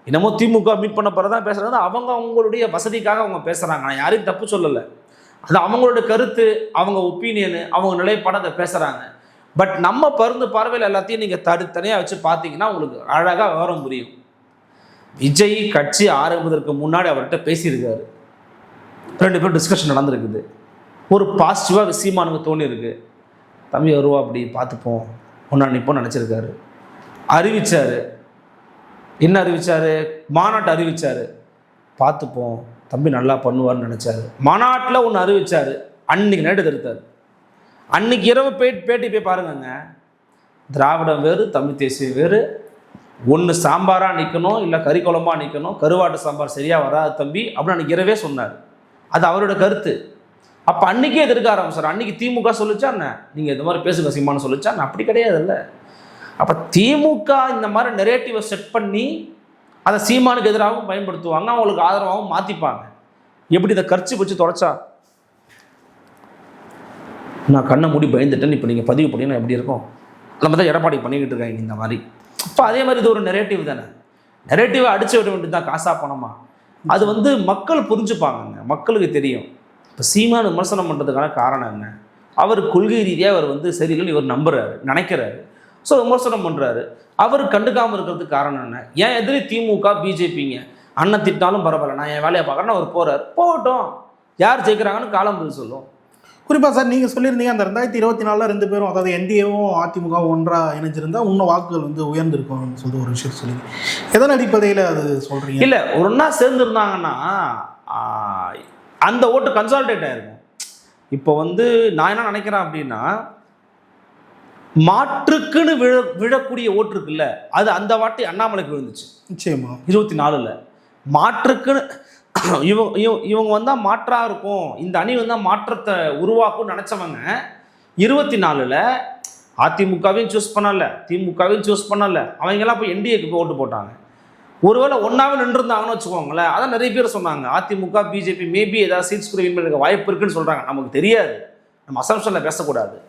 என்னமோ திமுக மீட் பண்ண பிறகு தான் பேசுறாங்க அவங்க அவங்களுடைய வசதிக்காக அவங்க பேசுறாங்க. நான் யாரையும் தப்பு சொல்லலை. அது அவங்களோட கருத்து அவங்க ஒப்பீனியனு அவங்க நிலைப்படம் அதை பேசுகிறாங்க பட் நம்ம பருந்து பார்வையில் எல்லாத்தையும் நீங்கள் தனித்தனியாக வச்சு பார்த்தீங்கன்னா உங்களுக்கு அழகாக விவரம் புரியும். விஜய் கட்சி ஆரம்பிப்பதற்கு முன்னாடி அவர்கிட்ட பேசியிருக்காரு. ரெண்டு பேரும் டிஸ்கஷன் நடந்திருக்குது. ஒரு பாசிட்டிவாக விஷயமா தோணி தோணியிருக்கு. தம்பி வருவா அப்படி பார்த்துப்போம். ஒன்றா நிற்போம் நினச்சிருக்காரு. அறிவிச்சாரு. என்ன அறிவிச்சாரு? மாநாட்டை அறிவித்தார் பார்த்துப்போம். தம்பி நல்லா பண்ணுவார்னு நினச்சாரு. மாநாட்டில் ஒன்று அறிவித்தார் அன்னைக்கு நைட்டு திருத்தார் அன்னைக்கு இரவு பே பேட்டி போய் பாருங்கங்க. திராவிடம் வேறு தமிழ் தேசியம் வேறு. ஒன்று சாம்பாராக நிற்கணும் இல்லை கறி குழம்பாக நிற்கணும் கருவாட்டு சாம்பார் சரியாக வராது தம்பி அப்படின்னு அன்னைக்கு இரவே சொன்னார். அது அவரோட கருத்து. அப்போ அன்றைக்கே எதிர்க்க ஆரம்பிச்சார். அன்றைக்கி திமுக சொல்லிச்சா என்ன? நீங்கள் இந்த மாதிரி பேசுங்க சிம்மான்னு சொல்லிச்சா அப்படி கிடையாது இல்லை அப்போ திமுக இந்த மாதிரி நெரேட்டிவை செட் பண்ணி அதை சீமானுக்கு எதிராகவும் பயன்படுத்துவாங்க அவங்களுக்கு ஆதரவாகவும் மாற்றிப்பாங்க எப்படி இதை கர்ச்சி வச்சு தொடச்சா? நான் கண்ணை மூடி பயந்துட்டேன்னு இப்போ நீங்கள் பதிவு பண்ணீங்கன்னா எப்படி இருக்கும்? அதை மாதிரி எடப்பாடி பண்ணிக்கிட்டு இருக்காங்க இந்த மாதிரி. இப்போ அதே மாதிரி இது ஒரு நெரேட்டிவ் தானே. நெரேட்டிவை அடிச்சு விட வேண்டியது தான் காசாக பணமா? அது வந்து மக்கள் புரிஞ்சுப்பாங்கங்க. மக்களுக்கு தெரியும். இப்போ சீமான் விமர்சனம் பண்ணுறதுக்கான காரணம் என்ன? அவர் கொள்கை ரீதியாக அவர் வந்து சரியில்லைன்னு இவர் நம்புறாரு நினைக்கிறாரு. ஸோ விமர்சனம் பண்ணுறாரு அவர் கண்டுக்காமல் இருக்கிறதுக்கு காரணம் என்ன? ஏன் எதிரி திமுக பிஜேபிங்க? அண்ணன் திட்டினாலும் பரவாயில்ல. நான் என் வேலையை பார்க்குறேன்னு அவர் போகிறார் போகட்டும். யார் ஜெயிக்கிறாங்கன்னு காலம் பதில் சொல்லும். குறிப்பாக சார் நீங்கள் சொல்லியிருந்தீங்க அந்த ரெண்டாயிரத்தி இருபத்தி நாலில் ரெண்டு பேரும் அதாவது என்டிஏவும் அதிமுகவும் ஒன்றாக இணைஞ்சிருந்தா இன்னும் வாக்குகள் வந்து உயர்ந்திருக்கும்னு சொல்லிட்டு ஒரு விஷயம் சொல்லி எதன் அடிப்படையில் அது சொல்கிறீங்க இல்லை ஒன்றா சேர்ந்துருந்தாங்கன்னா அந்த ஓட்டு கன்சால்டேட் ஆயிருக்கும். இப்போ வந்து நான் என்ன நினைக்கிறேன் அப்படின்னா மாற்றுக்குன்னு விழ விழக்கூடிய ஓட்டு இருக்குல்ல அது அந்த வாட்டி அண்ணாமலைக்கு விழுந்துச்சு. நிச்சயமா. இருபத்தி நாலில் மாற்றுக்குன்னு இவங்க இவங்க இவங்க வந்தால் மாற்றாக இருக்கும். இந்த அணி வந்தால் மாற்றத்தை உருவாக்கும்னு நினச்சவங்க இருபத்தி நாலில் அதிமுகவையும் சூஸ் பண்ணல திமுகவையும் சூஸ் பண்ணல. அவங்கெல்லாம் போய் என்டிஏக்கு போய் ஓட்டு போட்டாங்க. ஒருவேளை ஒன்றாவே நின்றுருந்தாங்கன்னு வச்சுக்கோங்களேன் அதான் நிறைய பேர் சொன்னாங்க. அதிமுக பிஜேபி மேபி ஏதாவது சீட்ஸ் கூட வின் வாய்ப்பு இருக்குன்னு சொல்கிறாங்க நமக்கு தெரியாது. நம்ம அசம்ஷனில் பேசக்கூடாது.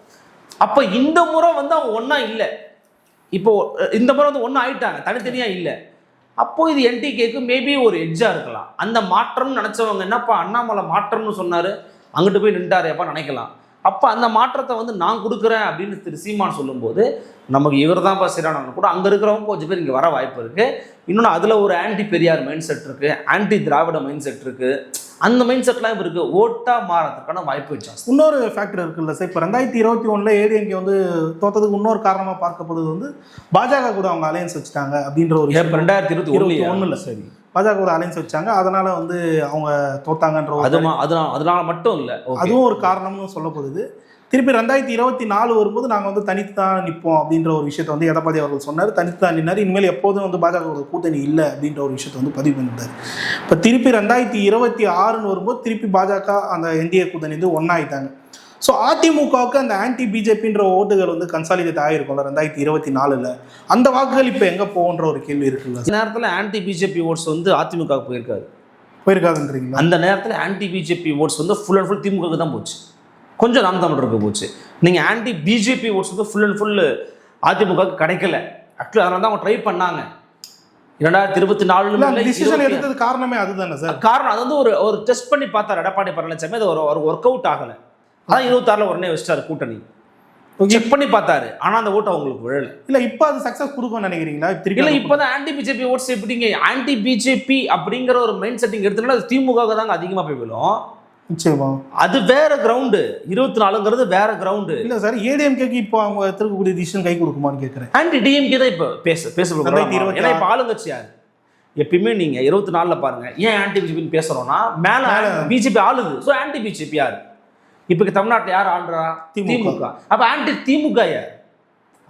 அப்போ இந்த முறை வந்து அவங்க ஒன்றா இல்லை. இப்போ இந்த முறை வந்து ஒன்றா ஆயிட்டாங்க தனித்தனியாக இல்லை. அப்போ இது என்டிகேக்கு மேபி ஒரு எட்ஜாக இருக்கலாம். அந்த மாற்றம்னு நினச்சவங்க என்னப்பா அண்ணாமலை மாற்றம்னு சொன்னார்? அங்கிட்டு போய் நின்றாரேப்பா நினைக்கலாம். அப்போ அந்த மாற்றத்தை வந்து நான் கொடுக்குறேன் அப்படின்னு திரு சீமான் சொல்லும்போது நமக்கு இவர் தான்ப்பா சரியானவங்க கூட அங்கே இருக்கிறவங்க கொஞ்சம் பேர் இங்கே வர வாய்ப்பு இருக்குது இன்னொன்று அதில் ஒரு ஆன்டி பெரியார் மைண்ட் செட் இருக்குது ஆன்டி திராவிட மைண்ட் செட் இருக்குது அந்த மைண்ட் செட்லாம் இப்போ இருக்குது ஓட்டாக மாறதுக்கான வாய்ப்பு ஜாஸ்தி இன்னொரு ஃபேக்டர் இருக்குல்ல சார் இப்போ ரெண்டாயிரத்தி இருபத்தி ஒன்றில் ஏடிஎம்கே வந்து தோத்ததுக்கு இன்னொரு காரணமாக பார்க்கப்படுது வந்து பாஜக கூட அவங்க அலையன்ஸ் வச்சுட்டாங்க அப்படின்ற ஒரு இப்போ. ரெண்டாயிரத்தி இருபத்தி இருபத்தி ஒன்றில். சரி. பாஜக கூட அலையன்ஸ் வச்சாங்க அதனால வந்து அவங்க தோத்தாங்கன்ற அது அதனால அதனால மட்டும் இல்லை. அதுவும் ஒரு காரணம்னு சொல்லப்படுது. திருப்பி ரெண்டாயிரத்தி இருபத்தி நாலு வரும்போது நாங்கள் வந்து தனித்து தான் நிற்போம் அப்படின்ற ஒரு விஷயத்தை வந்து எடப்பாடி அவர்கள் சொன்னார். தனித்து தான் நின்னார். இனிமேல் எப்போதும் வந்து பாஜக கூட்டணி இல்லை அப்படின்ற ஒரு விஷயத்தை வந்து பதிவு பண்ணிட்டார். இப்போ திருப்பி ரெண்டாயிரத்தி இருபத்தி ஆறுன்னு வரும்போது திருப்பி பாஜக அந்த என்டிஏ கூட்டணி வந்து ஒன்றாயிட்டாங்க ஸோ அதிமுகவுக்கு அந்த ஆன்டி பிஜேபின்ற ஓட்டுகள் வந்து கன்சாலிடேட் ஆகிருக்கும்ல ரெண்டாயிரத்தி இருபத்தி நாலில். அந்த வாக்குகள் இப்போ எங்கே போகுன்ற ஒரு கேள்வி இருக்குல்ல நேரத்தில் ஆன்டி பிஜேபி ஓட்ஸ் வந்து அதிமுக போயிருக்காது. போயிருக்காதுன்றீங்களா? அந்த நேரத்தில் ஆன்டி பிஜேபி ஓட்ஸ் வந்து ஃபுல் அண்ட் ஃபுல் திமுகவுக்கு தான் போச்சு. கொஞ்சம் நாம் தமிழருக்கு போச்சு. நீங்கள் ஆன்டி பிஜேபி ஓட்ஸ் வந்து ஃபுல் அண்ட் ஃபுல் அதிமுகவுக்கு கிடைக்கல. ஆக்சுவலி அதனால தான் அவங்க ட்ரை பண்ணாங்க. இரண்டாயிரத்தி இருபத்தி அந்த டிசிஷன் நாலு எடுத்தது காரணமே அதுதானே சார்? காரணம் அது வந்து ஒரு ஒரு டெஸ்ட் பண்ணி பார்த்தார் எடப்பாடி பழனிசாமி. அது ஒரு ஒரு ஒர்க் அவுட் ஆகலை. அதான் இருபத்தாறில் உடனே வச்சிட்டாரு கூட்டணி. செக் பண்ணி பார்த்தாரு. ஆனால் அந்த ஓட்டு அவங்களுக்கு விழல. இல்லை இப்போ அது சக்ஸஸ் கொடுக்கும்னு நினைக்கிறீங்களா? திருப்பி இல்ல அந்த இப்போதான் ஆன்டி பிஜேபி ஓட்ஸ் எப்படிங்க? ஆன்டி பிஜேபி அப்படிங்கிற ஒரு மைண்ட் செட்டிங் எடுத்தனால அது திமுக தாங்க அதிகமாக போய் விழும். நிச்சயமா. அது வேற கிரவுண்டு இருபத்தி நாலுங்கிறது வேற கிரவுண்டு இல்ல சார் ஏடிஎம்கேக்கு இப்போ அவங்க திருக்கக்கூடிய டிசிஷன் கை கொடுக்குமான்னு கேட்குறேன் ஆன்டி டிஎம்கே தான் இப்போ பேச பேச ஏன்னா இப்போ ஆளுங்கட்சி யாரு? எப்பயுமே நீங்க இருபத்தி நாலுல பாருங்க ஏன் ஆன்டி பிஜேபின்னு பேசுறோம்னா மேல பிஜேபி ஆளுது. ஸோ ஆன்டி பிஜேபி யாரு? இப்போ தமிழ்நாட்டில் யார் ஆள்றா? திமுக. திமுக. அப்ப ஆன்டி திமுக யார்?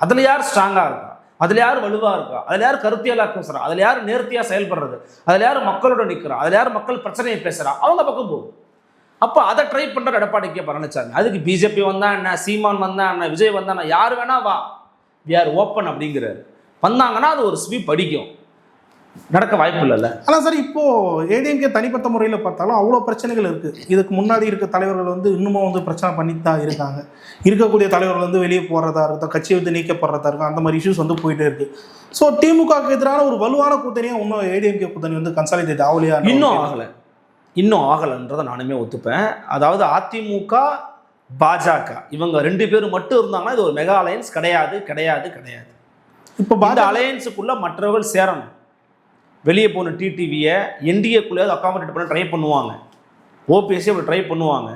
அதுல யார் ஸ்ட்ராங்கா இருக்கா? அதுல யார் வலுவா இருக்கா? அதுல யார் கருத்தியலா பேசுறா? அதுல யார் நேர்த்தியா செயல்படுறது? அதுல யார் மக்களோட நிக்கிறா? அதுல யார் மக்கள் பிரச்சனையை பேசுறா? அவங்க பக்கம் போகும். அப்போ அதை ட்ரை பண்ணுற எடப்பாடி கே பழனிசாமி. அதுக்கு பிஜேபி வந்தா என்ன? சீமான் வந்தா என்ன? விஜய் வந்தா என்ன? யார் வேணா வா. வி ஆர் ஓப்பன் அப்படிங்கிறாரு. வந்தாங்கன்னா அது ஒரு ஸ்வீப் அடிக்கும். நடக்க வாய்ப்பு இல்லைல்ல. ஆனால் சார் இப்போ ஏடிஎம்கே தனிப்பட்ட முறையில் பார்த்தாலும் அவ்வளோ பிரச்சனைகள் இருக்கு. இதுக்கு முன்னாடி இருக்க தலைவர்கள் வந்து இன்னமும் வந்து பிரச்சனை பண்ணிட்டு தான் இருக்காங்க. இருக்கக்கூடிய தலைவர்கள் வந்து வெளியே போறதா இருக்கட்டும் கட்சியை வந்து நீக்கப்படுறதா இருக்கும் அந்த மாதிரி இஷ்யூஸ் வந்து போயிட்டே இருக்கு. ஸோ திமுகவுக்கு எதிரான ஒரு வலுவான கூட்டணியா இன்னும் ஏடிஎம்கே கூட்டணி வந்து கன்சாலிடேட் ஆகலையா? இன்னும் ஆகலை. இன்னும் ஆகலைன்றதை நானுமே ஒத்துப்பேன். அதாவது அதிமுக பாஜக இவங்க ரெண்டு பேரும் மட்டும் இருந்தாங்கன்னா இது ஒரு மெகா அலையன்ஸ் கிடையாது கிடையாது கிடையாது. இப்போ இந்த அலையன்ஸுக்குள்ள மற்றவர்கள் சேரணும். வெளியே போன டிடிவியை என்டிஏக்குள்ளேயாவது அக்காமடேட் பண்ண ட்ரை பண்ணுவாங்க. ஓபிஎஸ்சி அப்படி ட்ரை பண்ணுவாங்க.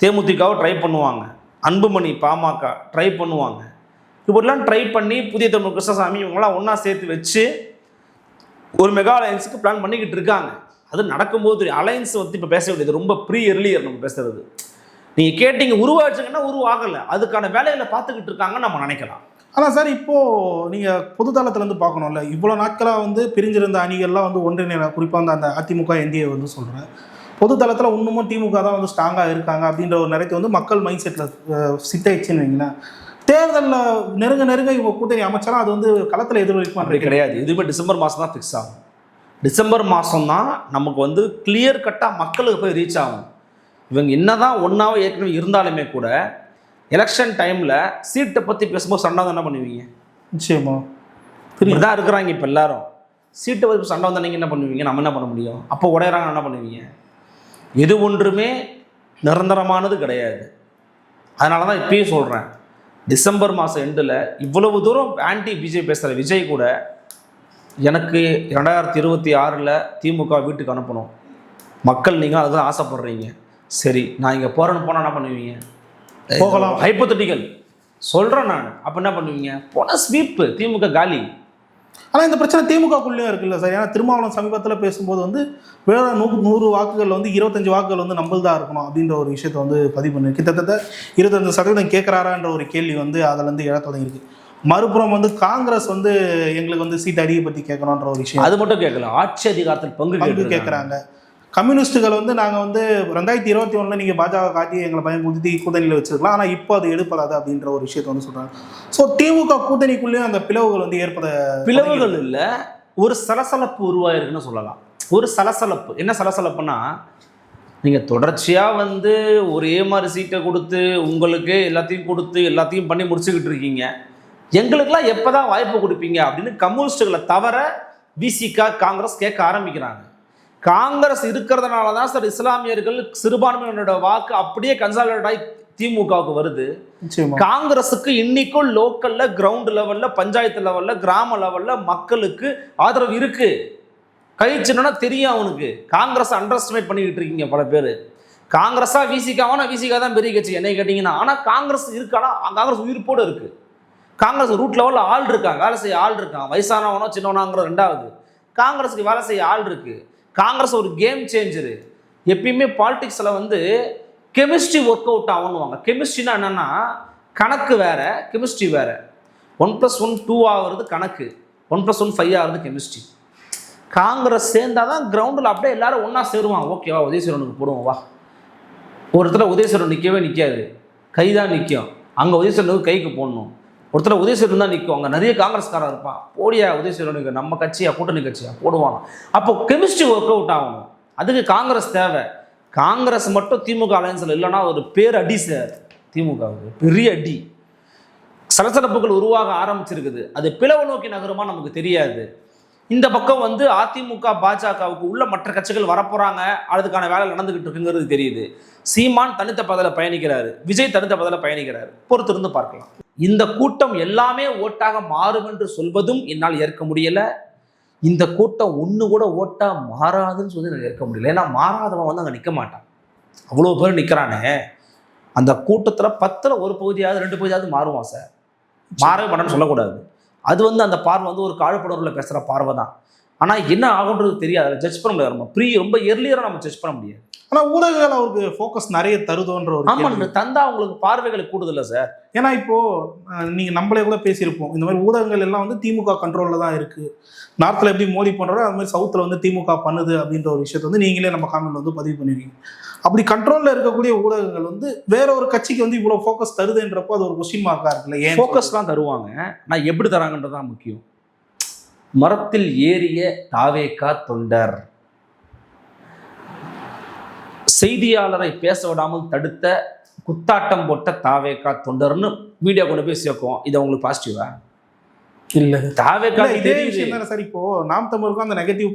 தேமுதிகவை ட்ரை பண்ணுவாங்க. அன்புமணி பாமக ட்ரை பண்ணுவாங்க. இப்படிலாம் ட்ரை பண்ணி புதிய தமிழ் கிருஷ்ணசாமி இவங்களாம் ஒன்றா சேர்த்து வச்சு ஒரு மெகா அலையன்ஸுக்கு பிளான் பண்ணிக்கிட்டு இருக்காங்க. அது நடக்கும்போது தெரியும். அலையன்ஸ் வந்து இப்போ பேச வேண்டியது ரொம்ப ப்ரீ எர்லியர் நம்ம பேசுறது. நீங்கள் கேட்டீங்க உருவாச்சுங்கன்னா உருவாகலை. அதுக்கான வேலைகளை பார்த்துக்கிட்டு இருக்காங்கன்னு நம்ம நினைக்கலாம். ஆனால் சார் இப்போ நீங்க பொதுத்தளத்துல இருந்து பார்க்கணும்ல. இவ்வளோ நாட்களாக வந்து பிரிஞ்சிருந்த அணிகள்லாம் வந்து ஒன்றிணைல குறிப்பாக வந்து அந்த அதிமுக என்டிஏ வந்து சொல்றேன். பொதுத்தளத்தில் இன்னமும் திமுக தான் வந்து ஸ்ட்ராங்காக இருக்காங்க அப்படின்ற ஒரு நிறைய வந்து மக்கள் மைண்ட் செட்டில் சித்தாயிடுச்சுன்னு வைங்களேன். தேர்தலில் நெருங்க நெருங்க இவங்க கூட்டணி அமைச்சரா அது வந்து களத்தில் எதிரொலிக்கும் அப்படி கிடையாது. இதுவுமே டிசம்பர் மாதம் தான் ஃபிக்ஸ் ஆகும். டிசம்பர் மாதம் தான் நமக்கு வந்து கிளியர் கட்டாக மக்களுக்கு போய் ரீச் ஆகும். இவங்க என்னதான் ஒன்றாவே ஏற்கனவே இருந்தாலுமே கூட எலெக்ஷன் டைமில் சீட்டை பற்றி பேசும்போது சண்டை வந்து என்ன பண்ணுவீங்க? நிச்சயமா. இப்படி தான் இருக்கிறாங்க இப்போ எல்லாரும். சீட்டை பற்றி சண்டை வந்தால் நீங்கள் என்ன பண்ணுவீங்க? நம்ம என்ன பண்ண முடியும்? அப்போ உடையறாங்க என்ன பண்ணுவீங்க? எது ஒன்றுமே நிரந்தரமானது கிடையாது. அதனால தான் இப்பயும் சொல்கிறேன் டிசம்பர் மாதம் எண்டில் இவ்வளவு தூரம் ஆன்டி பிஜேபி பேசுகிற விஜய் கூட எனக்கு ரெண்டாயிரத்தி இருபத்தி ஆறில் திமுக வீட்டுக்கு அனுப்பணும். மக்கள் நீங்கள் அதுதான் ஆசைப்படுறீங்க. சரி நான் இங்கே போகிறேன்னு போனால் என்ன பண்ணுவீங்க? போகலாம். ஹைப்போத்தட்டிக்கல் சொல்கிறேன் நான். அப்போ என்ன பண்ணுவீங்க? போனால் ஸ்வீப்பு திமுக காலி. ஆனால் இந்த பிரச்சனை திமுகக்குள்ளேயும் இருக்குல்ல சார். ஏன்னா திருமாவளவன் சமீபத்தில் பேசும்போது வந்து வேற நூறு நூறு வாக்குகள் வந்து இருபத்தஞ்சு வாக்குகள் வந்து நம்மள்தா இருக்கணும் அப்படின்ற ஒரு விஷயத்தை வந்து பதிவு பண்ணி கிட்டத்தட்ட இருபத்தஞ்சு சதவீதம் கேட்குறாரான்ற ஒரு கேள்வி வந்து அதில் இருந்து எழ தொடங்கியிருக்கு. மறுபுறம் வந்து காங்கிரஸ் வந்து எங்களுக்கு வந்து சீட் அடியை பற்றி கேட்கணுன்ற ஒரு விஷயம். அது மட்டும் கேட்கல. ஆட்சி அதிகாரத்தில் பங்கு பங்கு கேட்குறாங்க. கம்யூனிஸ்ட்டுகள் வந்து நாங்கள் வந்து ரெண்டாயிரத்தி இருபத்தி ஒன்றில் நீங்கள் பாஜக காட்டி எங்களை பயன்படுத்தி கூட்டணியில் வச்சிருக்கலாம். ஆனால் இப்போ அது எடுப்படாது அப்படின்ற ஒரு விஷயத்தை வந்து சொல்கிறாங்க ஸோ திமுக கூட்டணிக்குள்ளேயும் அந்த பிளவுகள் வந்து ஏற்பட பிளவுகள் இல்ல. ஒரு சலசலப்பு உருவாயிருக்குன்னு சொல்லலாம். ஒரு சலசலப்பு. என்ன சலசலப்புனா நீங்க தொடர்ச்சியா வந்து ஒரே மாதிரி சீட்டை கொடுத்து உங்களுக்கு எல்லாத்தையும் கொடுத்து எல்லாத்தையும் பண்ணி முடிச்சுக்கிட்டு இருக்கீங்க. எங்களுக்கெல்லாம் எப்பதான் வாய்ப்பு கொடுப்பீங்க அப்படின்னு கம்யூனிஸ்டுகளை தவிர விசிகா காங்கிரஸ் கேட்க ஆரம்பிக்கிறாங்க. காங்கிரஸ் இருக்கிறதுனால தான் சார் இஸ்லாமியர்கள் சிறுபான்மையினரோட வாக்கு அப்படியே கன்சாலிடேட் ஆகி திமுகவுக்கு வருது. காங்கிரஸுக்கு இன்னைக்கும் லோக்கல்ல கிரவுண்ட் லெவல்ல பஞ்சாயத்து லெவல்ல கிராம லெவல்ல மக்களுக்கு ஆதரவு இருக்கு. கழிச்சுனா தெரியும் அவனுக்கு. காங்கிரஸ் அண்டர் எஸ்டிமேட் பண்ணிக்கிட்டு இருக்கீங்க பல பேர். காங்கிரஸா விசிகாவானா விசிகா தான் பெரிய கட்சி. என்னை கேட்டிங்கன்னா ஆனால் காங்கிரஸ் இருக்கானா? காங்கிரஸ் உயிர்ப்போடு இருக்கு. காங்கிரஸ் ரூட் லெவலில் ஆள் இருக்காங்க வேலை செய்ய ஆள் இருக்கான். வயசானவனோ சின்னவனாங்கிற ரெண்டாவது. காங்கிரஸுக்கு வேலை செய்ய ஆள் இருக்குது காங்கிரஸ் ஒரு கேம் சேஞ்சரு எப்பயுமே பாலிடிக்ஸில் வந்து கெமிஸ்ட்ரி ஒர்க் அவுட் ஆகணுவாங்க. கெமிஸ்ட்ரினா என்னென்னா கணக்கு வேற கெமிஸ்ட்ரி வேறு. ஒன் ப்ளஸ் ஒன் டூ ஆகிறது கணக்கு. ஒன் ப்ளஸ் ஒன் ஃபைவ் ஆகிறது கெமிஸ்ட்ரி காங்கிரஸ் சேர்ந்தால் தான் கிரவுண்டில் அப்படியே எல்லாரும் ஒன்றா சேருவாங்க. ஓகேவா உதயசூரனுக்கு போடுவோம் வா. ஒரு இடத்துல உதயசூரன் நிற்கவே நிற்காது கை தான் நிற்கும் அங்கே உதயசூரனுக்கு கைக்கு போடணும். ஒருத்தர் உதயசூரன் தான் நிற்கும் அங்கே நிறைய காங்கிரஸ்காரன் இருப்பான். போடியா உதயசூரனுக்கு நம்ம கட்சியா கூட்டணி கட்சியா போடுவான். அப்போ கெமிஸ்ட்ரி ஒர்க் அவுட் ஆகணும். அதுக்கு காங்கிரஸ் தேவை. காங்கிரஸ் மட்டும் திமுக அலையன்ஸில் இல்லைன்னா ஒரு பேர் அடி சார். திமுகவுக்கு. பெரிய அடி. சலசலப்புகள் உருவாக ஆரம்பிச்சிருக்குது. அது பிளவு நோக்கி நகருமா நமக்கு தெரியாது. இந்த பக்கம் வந்து அதிமுக பாஜகவுக்கு உள்ள மற்ற கட்சிகள் வரப்போறாங்க. அதுக்கான வேலை நடந்துகிட்டு இருக்குங்கிறது தெரியுது. சீமான் தனித்த பதல பயணிக்கிறாரு. விஜய் தனித்த பதல பயணிக்கிறாரு. பொறுத்திருந்து பார்க்கலாம். இந்த கூட்டம் எல்லாமே ஓட்டாக மாறும் என்று சொல்வதும் என்னால் ஏற்க முடியல. இந்த கூட்டம் ஒன்று கூட ஓட்டா மாறாதுன்னு சொல்லி நான் ஏற்க முடியல. ஏன்னா மாறாதவன் வந்து அங்கே நிற்க மாட்டான். அவ்வளோ பேர் நிற்கிறானே அந்த கூட்டத்தில் பத்தில் ஒரு பகுதியாவது ரெண்டு பகுதியாவது மாறுவான் சார். மாறவே மாட்டேன்னு சொல்லக்கூடாது. அது வந்து அந்த பார்வை வந்து ஒரு காழ்ப்புணர்வில் பேசுகிற பார்வை தான் ஆனால் என்ன ஆகுன்றது தெரியாது. அதை ஜட்ஜ் பண்ண முடியாது. நம்ம ப்ரீ ரொம்ப எர்லியராக நம்ம ஜட்ஜ் பண்ண முடியாது. ஆனா ஊடகங்கள் அவருக்கு ஃபோக்கஸ் நிறைய தருதோன்ற ஒரு ஆமா கேள்வி. தந்தா உங்களுக்கு பார்வைகளை கூடுதல்ல சார் ஏன்னா இப்போ அஹ், நீங்க நம்மளே கூட பேசியிருப்போம். இந்த மாதிரி ஊடகங்கள் எல்லாம் வந்து திமுக கண்ட்ரோல்ல தான் இருக்கு. நார்த்ல எப்படி மோடி பண்றாரோ அது மாதிரி சவுத்துல வந்து திமுக பண்ணுது அப்படின்ற ஒரு விஷயத்தை வந்து நீங்களே நம்ம காமெண்ட்ல வந்து பதிவு பண்ணிருக்கீங்க. அப்படி கண்ட்ரோல்ல இருக்கக்கூடிய ஊடகங்கள் வந்து வேற ஒரு கட்சிக்கு வந்து இவ்வளவு ஃபோக்கஸ் தருதுன்றப்போ அது ஒரு கொஸ்டின் மார்க்கா இருக்குல்ல? ஏன் ஃபோக்கஸ்லாம் தருவாங்க. நான் எப்படி தராங்கன்றது தான் முக்கியம். மரத்தில் ஏறிய தாவேக்கா தொண்டர். செய்தியாளரை பேச விடாமல் தடுத்த குத்தாட்டம் போட்ட தாவேக்கா தொண்டர்னு மீடியா கொண்டு போய் சேர்க்கும் இது உங்களுக்கு பாசிட்டிவா இல்ல. தாவேக்கா இதே விஷயம் தானே சார். இப்போ நாம் தமிழுக்கும் அந்த நெகட்டிவ்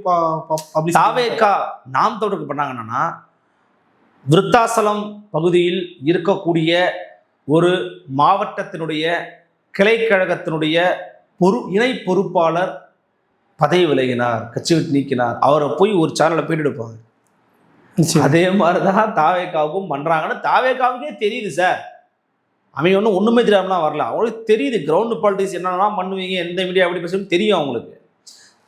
தாவேக்கா நாம் தொடர்பு பண்ணாங்கன்னா விருத்தாசலம் பகுதியில் இருக்கக்கூடிய ஒரு மாவட்டத்தினுடைய கிளைக்கழகத்தினுடைய பொறு இணை பொறுப்பாளர் பதவி விலகினார் கட்சி விட்டு நீக்கினார். அவரை போய் ஒரு சேனலை போயிட்டு எடுப்பாங்க அதே மாதிரி தான் தாவேக்காவுக்கும் பண்ணுறாங்கன்னு தாவேக்காவுக்கே தெரியுது சார். அவங்க ஒன்றும் ஒன்றுமே தெரியாமலாம் வரல. அவங்களுக்கு தெரியுது கிரவுண்டு பாலிட்டிக்ஸ் என்னென்னலாம் பண்ணுவீங்க எந்த மீடியா எப்படி பேசணும் தெரியும் அவங்களுக்கு.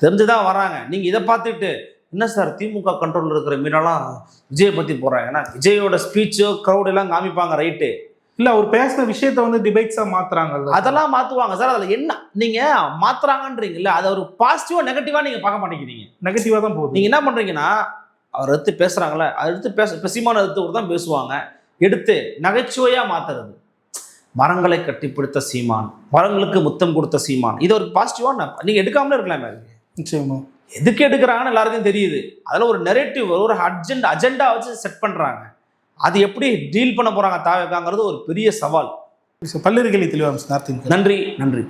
தெரிஞ்சு தான் வராங்க. நீங்கள் இதை பார்த்துட்டு என்ன சார் திமுக கண்ட்ரோலில் இருக்கிற மீனெல்லாம் விஜயை பற்றி போடுறாங்க? ஏன்னா விஜயோட ஸ்பீச்சு க்ரௌட் எல்லாம் காமிப்பாங்க ரைட்டு இல்ல அவர் பேசின விஷயத்த வந்து டிபேட்ஸா மாத்துறாங்கல்ல. அதெல்லாம் மாற்றுவாங்க சார். அதில் என்ன நீங்கள் மாற்றுறாங்கன்றீங்கல்ல அதை ஒரு பாசிட்டிவாக நெகட்டிவாக நீங்கள் பார்க்க மாட்டேங்கிறீங்க. நெகட்டிவா தான் போகுது. நீங்கள் என்ன பண்ணுறீங்கன்னா அவர் எடுத்து பேசுகிறாங்களே அதை எடுத்து பேச இப்போ சீமான எடுத்து கூட தான் பேசுவாங்க. எடுத்து நகைச்சுவையாக மாற்றுறது மரங்களை கட்டிப்பிடித்த சீமான் மரங்களுக்கு முத்தம் கொடுத்த சீமான். இது ஒரு பாசிட்டிவாக நீங்கள் எடுக்காமலே இருக்கலாமே நிச்சயமா. எதுக்கு எடுக்கிறாங்கன்னு எல்லாருக்கும் தெரியுது. அதில் ஒரு நெரேட்டிவ் ஒரு அர்ஜென்ட் அஜெண்டா வச்சு செட் பண்ணுறாங்க அது எப்படி டீல் பண்ண போகிறாங்க தாவேக்காங்கிறது ஒரு பெரிய சவால். பல்லிருக்கலி தெளிவாக நன்றி நன்றி.